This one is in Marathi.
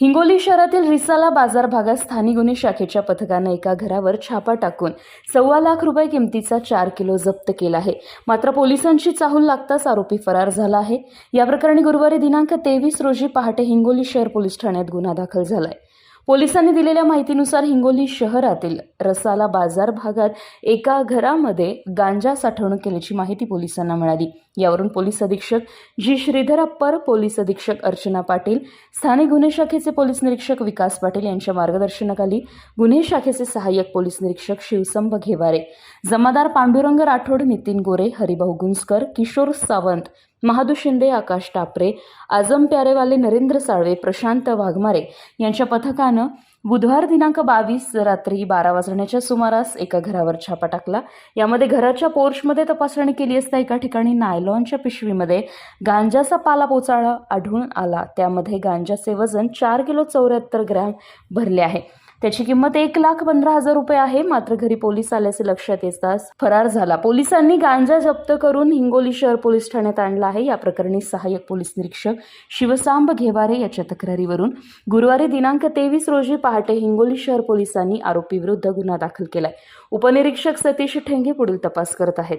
हिंगोली शहरातील रिसाला बाजार भागात स्थानिक गुन्हे शाखेच्या पथकानं एका घरावर छापा टाकून सव्वा लाख रुपये किमतीचा चार किलो जप्त केला आहे. मात्र पोलिसांशी चाहूल लागताच आरोपी फरार झाला आहे. या प्रकरणी गुरुवारी दिनांक तेवीस रोजी पहाटे हिंगोली शहर पोलीस ठाण्यात गुन्हा दाखल झालाय. पोलिसांनी दिलेल्या माहितीनुसार हिंगोली शहरातील रसाला बाजार भागात एका घरामध्ये गांजा साठवणूक केल्याची माहिती पोलिसांना मिळाली. यावरून पोलीस अधीक्षक जी. श्रीधर अप्पर पोलीस अधीक्षक अर्चना पाटील स्थानिक गुन्हे शाखेचे पोलीस निरीक्षक विकास पाटील यांच्या मार्गदर्शनाखाली गुन्हे शाखेचे सहाय्यक पोलीस निरीक्षक शिवसंभ घेवारे जमादार पांडुरंग राठोड नितीन गोरे हरिभाऊ गुंजकर किशोर सावंत महादू शिंदे आकाश टापरे आजम प्यारेवाले नरेंद्र साळवे प्रशांत वाघमारे यांच्या पथकानं बुधवार दिनांक बावीस रात्री बारा वाजण्याच्या सुमारास एका घरावर छापा टाकला. यामध्ये घराच्या पोर्चमध्ये तपासणी केली असता एका ठिकाणी नायलॉनच्या पिशवीमध्ये गांजाचा पाला पोचाळा आढळून आला. त्यामध्ये गांजाचे वजन चार किलो चौऱ्याहत्तर ग्रॅम भरले आहे. त्याची किंमत एक लाख पंधरा हजार रुपये आहे. मात्र घरी पोलीस आल्याचे लक्षात येताच फरार झाला. पोलिसांनी गांजा जप्त करून हिंगोली शहर पोलीस ठाण्यात आणला आहे. या प्रकरणी सहाय्यक पोलीस निरीक्षक शिवसांब घेवारे याच्या तक्रारीवरून गुरुवारी दिनांक तेवीस रोजी पहाटे हिंगोली शहर पोलिसांनी आरोपीविरुद्ध गुन्हा दाखल केलाय. उपनिरीक्षक सतीश ठेंगे पुढील तपास करत आहेत.